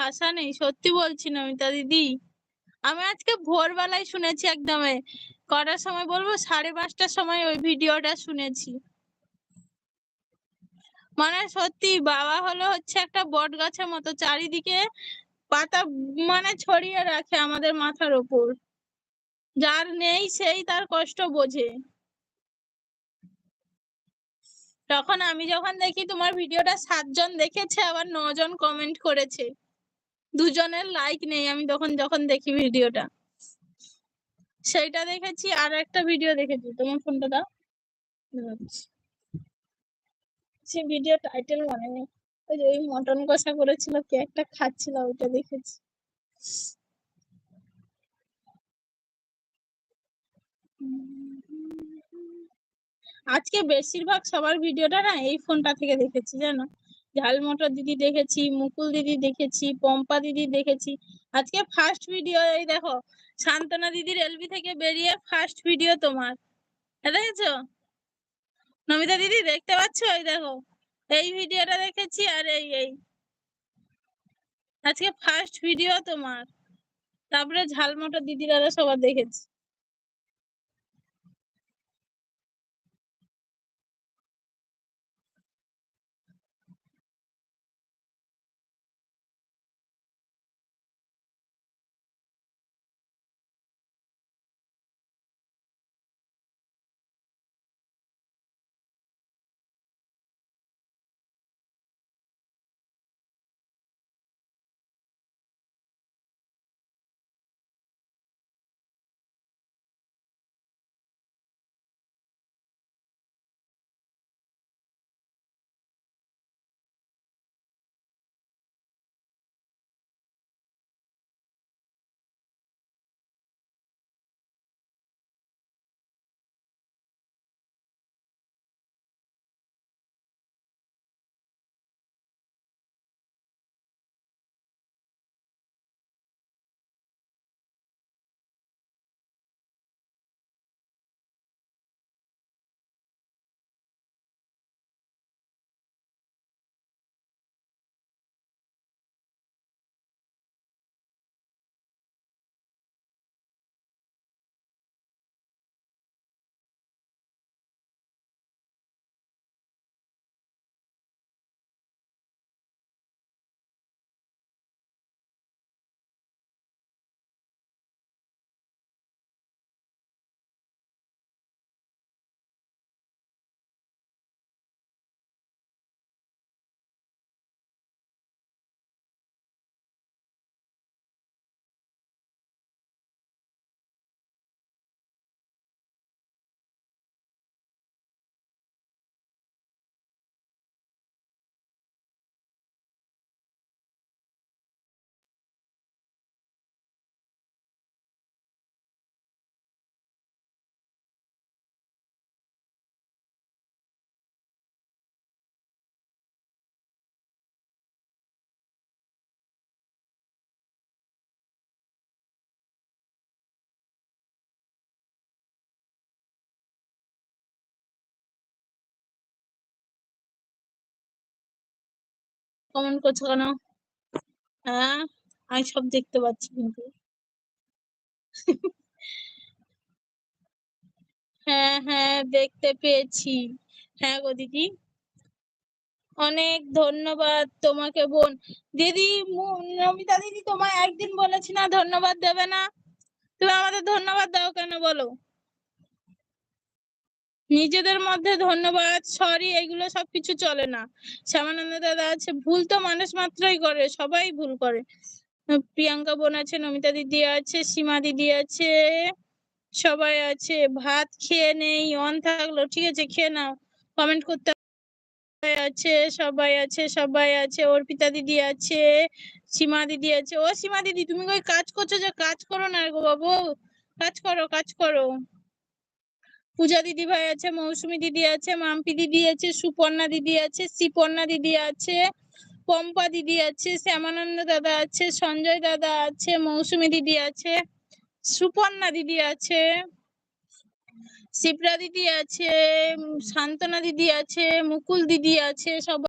ভাষা নেই, সত্যি বলছি নমিতা দিদি। আমি আজকে ভোরবেলায় শুনেছি একদমে। কটার সময় বলব? সাড়ে পাঁচটার সময় ওই ভিডিওটা শুনেছি। মানে সত্যি বাবা হলো হচ্ছে একটা বট গাছের মতো, চারিদিকে পাতা মানে ছড়িয়ে রাখে আমাদের মাথার ওপর। যার নেই সেই তার কষ্ট বোঝে। তখন আমি যখন দেখি তোমার ভিডিওটা সাতজন দেখেছে, আবার নজন কমেন্ট করেছে। দুজনের লাইক নেই। আমি তখন, যখন দেখি ভিডিওটা সেইটা দেখেছি, আর একটা ভিডিও দেখেছি। তোমার ফোনটা দাও। সে ভিডিও টাইটেল মনে নেই। ওই যে ওই মটন কষা করেছিল, কে একটা খাচ্ছিল, ওইটা দেখেছি। আজকে বেশিরভাগ সবার ভিডিওটা না, এই ফোনটা থেকে দেখেছি, জানো? ঝালমটর দিদি দেখেছি, মুকুল দিদি দেখেছি, পম্পা দিদি দেখেছি। আজকে ফার্স্ট ভিডিও এই দেখো, শান্তনা দিদির এলবি থেকে বেরিয়ে ফার্স্ট ভিডিও তোমার। দেখেছ? নমিতা দিদি দেখতে পাচ্ছ? এই দেখো, এই ভিডিওটা দেখেছি আর এই এই। আজকে ফার্স্ট ভিডিও তোমার। তারপরে ঝালমটর দিদিরা সবার দেখেছি। কমেন্ট করছ কেন? হ্যাঁ? আমি সব দেখতে পাচ্ছি কিন্তু। হ্যাঁ হ্যাঁ দেখতে পেয়েছি। হ্যাঁ গো দিদি। অনেক ধন্যবাদ তোমাকে বোন। দিদি নমিতা দিদি তোমায় একদিন বলেছি না ধন্যবাদ দেবে না। তুমি আমাদের ধন্যবাদ দাও কেন বলো? নিজেদের মধ্যে ধন্যবাদ সরি এগুলো সবকিছু চলে না। শ্যামানন্দ দাদা আছে, ভুল তো মানুষ মাত্রই করে, সবাই ভুল করে। প্রিয়াঙ্কা বোন আছে, নমিতা দিদি আছে, সীমা দিদি আছে, সবাই আছে। ভাত খেয়ে নেই, অন থাকল, ঠিক আছে, খেয়ে নাও। কমেন্ট করতে আছে, সবাই আছে সবাই আছে, অর্পিতা দিদি আছে, সীমা দিদি আছে। ও সীমা দিদি, তুমি ওই কাজ করছ যে কাজ করো না গো বাবু? কাজ করো কাজ করো। পূজা দিদি ভাই আছে মৌসুমি দিদি আছে মাম্পি দিদি আছে সুপর্ণা দিদি আছে শ্রীপর্ণা দিদি আছে পম্পা দিদি আছে শ্যামানন্দ দাদা আছে সঞ্জয় দাদা আছে মৌসুমি দিদি আছে সুপর্ণা দিদি আছে শিপ্রা দিদি আছে সান্ত্বনা দিদি আছে মুকুল দিদি আছে সবাই